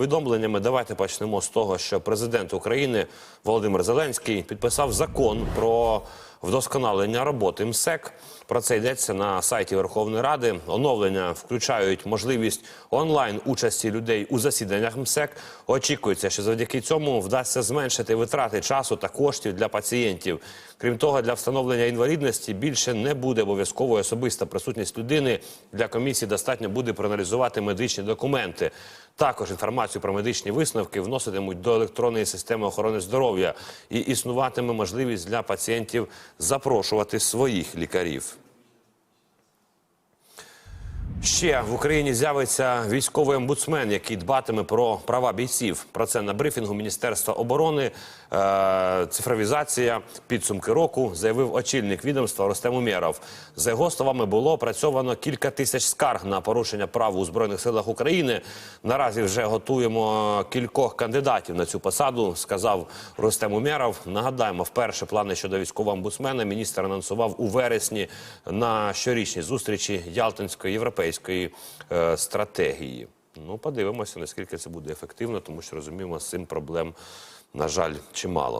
Повідомленнями давайте почнемо з того, що президент України Володимир Зеленський підписав закон про вдосконалення роботи МСЕК. Про це йдеться на сайті Верховної Ради. Оновлення включають можливість онлайн участі людей у засіданнях МСЕК. Очікується, що завдяки цьому вдасться зменшити витрати часу та коштів для пацієнтів. Крім того, для встановлення інвалідності більше не буде обов'язковою особиста присутність людини. Для комісії достатньо буде проаналізувати медичні документи. Також інформацію про медичні висновки вноситимуть до електронної системи охорони здоров'я і існуватиме можливість для пацієнтів запрошувати своїх лікарів. Ще в Україні з'явиться військовий омбудсмен, який дбатиме про права бійців. Про це на брифінгу Міністерства оборони, е, цифровізація, підсумки року заявив очільник відомства Ростем Умєров. За його словами, було опрацьовано кілька тисяч скарг на порушення прав у збройних силах України. Наразі вже готуємо кількох кандидатів на цю посаду, сказав Ростем Умєров. Нагадаємо, вперше плани щодо військового омбудсмена міністр анонсував у вересні на щорічній зустрічі Ялтинської європейської е, стратегії. Ну, подивимося, наскільки це буде ефективно, тому що розуміємо, з цим проблем, на жаль, чимало.